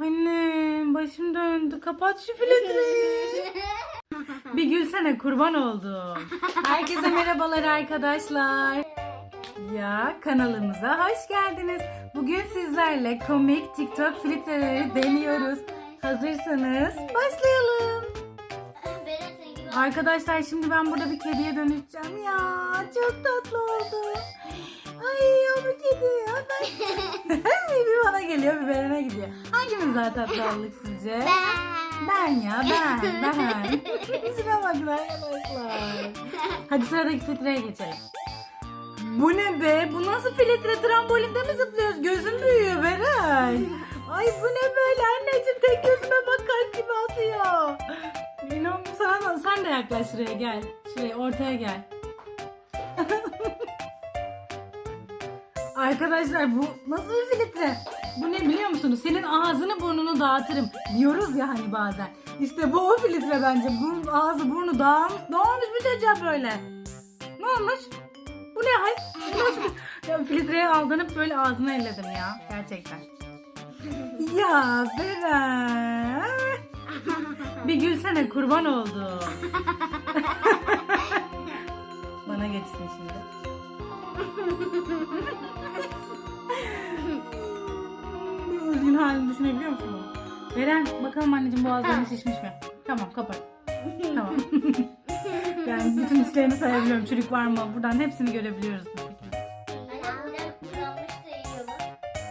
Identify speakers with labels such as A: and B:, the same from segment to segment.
A: Annem başım döndü. Kapat şu filtreyi. Bir gülsene kurban oldum. Herkese merhabalar arkadaşlar. Ya kanalımıza hoş geldiniz. Bugün sizlerle komik TikTok filtreleri deniyoruz. Hazırsanız başlayalım. Arkadaşlar şimdi ben burada bir kediye dönüşeceğim ya. Daha tatlı olduk sizce? Ben ya ben ben. Şuna bakın arkadaşlar. Hadi sıradaki filtreye geçelim. Bu ne be? Bu nasıl filtre? Trambolinde mi zıplıyoruz? Gözüm büyüyor Beren. Ay bu ne böyle anneciğim? Tek gözüme bak kalp gibi atıyor. İnan sana sen de yaklaş şuraya gel. Şuraya ortaya gel. Arkadaşlar bu nasıl bir filtre? Bu ne biliyor musunuz? Senin ağzını burnunu dağıtırım diyoruz ya hani bazen. İşte bu o filtre bence. Burun, ağzı burnu dağılmış. Ne olmuş bu çocuğa böyle? Ne olmuş? Bu ne hal? Nasıl? bir- Ya filtreye aldanıp böyle ağzına elledim ya. Gerçekten. Ya Beren. Bir gülsene kurban oldum. Bana geçsin şimdi. Halini düşünebiliyor musun? Beren bakalım anneciğim boğazların şişmiş mi? Tamam kapat. Tamam. yani bütün dişlerini sayabiliyorum. Çürük var mı? Buradan hepsini görebiliyoruz bu şekilde.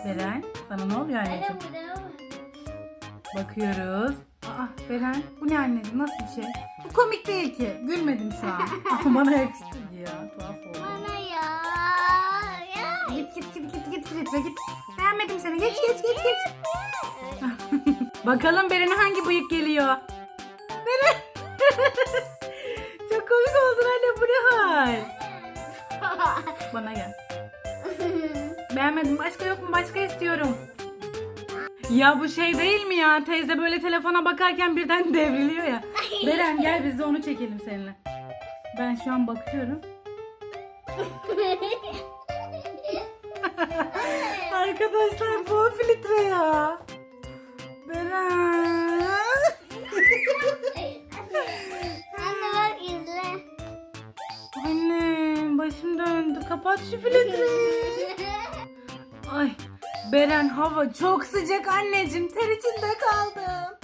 A: Beren sana ne oluyor anneciğim? Bakıyoruz. Aa Beren bu ne anneciğim nasıl bir şey? Bu komik değil ki. Gülmedim şu an. Ama bana yakıştı ya. Tuhaf oldu. Git git git git git filtre git. Beğenmedim seni. Geç geç geç geç. Bakalım Beren'e hangi bıyık geliyor? Beren. Çok komik oldun anne bu ne hal? Bana gel. Beğenmedim. Başka yok mu? Başka istiyorum. Ya bu şey değil mi ya? Teyze böyle telefona bakarken birden devriliyor ya. Beren gel biz de onu çekelim seninle. Ben şu an bakıyorum. Arkadaşlar bu filtre ya. Beren. Annem başım döndü. Kapat şu filtreyi. Ay Beren hava çok sıcak anneciğim. Ter içinde kaldım.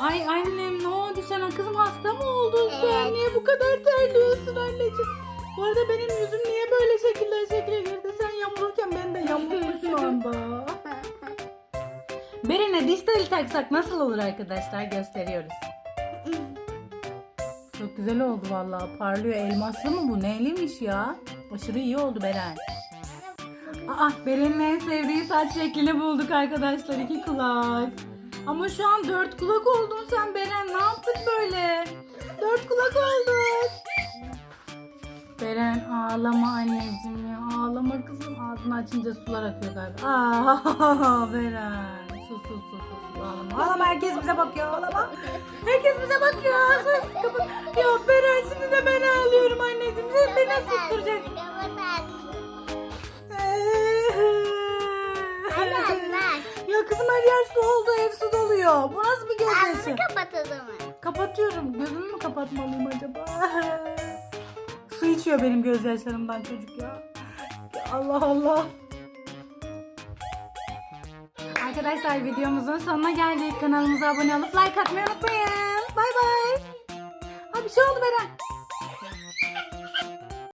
A: Ay annem ne oldu sana? Kızım hasta mı oldun sen? Niye bu kadar terliyorsun anneciğim? Bu arada benim yüzüm niye böyle şekilde şekile girdi? Sen yamulurken ben de yamultum şu anda. Beren'e diş teli taksak nasıl olur arkadaşlar? Gösteriyoruz. Çok güzel oldu vallahi. Parlıyor. Elmaslı mı bu? Neyliymiş ya? Aşırı iyi oldu Beren. Aa, Beren'in en sevdiği saç şeklini bulduk arkadaşlar. iki kulak. Ama şu an dört kulak oldun sen Beren. Ne yaptık böyle? Dört kulak olduk. Ağlama anneciğim ya. Ağlama kızım. Ağzını açınca sular akıyor galiba. Aa, Beren. Sus sus sus sus. Ağlama. Ağlama herkes bize bakıyor. Ağlama. Herkes bize bakıyor. Sus. Kapat. Ya Beren şimdi de ben ağlıyorum anneciğim. Sen beni nasıl susturacaksın? ya kızım her yer su oldu. Ev su doluyor. Bu nasıl bir gözyaşı?
B: Ağzını kapat o zaman.
A: Kapatıyorum. Gözümü mü kapatmalıyım acaba? Su içiyor benim gözyaşlarımdan çocuk ya. Allah Allah. Arkadaşlar videomuzun sonuna geldik. Kanalımıza abone olup like atmayı unutmayın. Bay bay. Ha bir şey oldu Beren.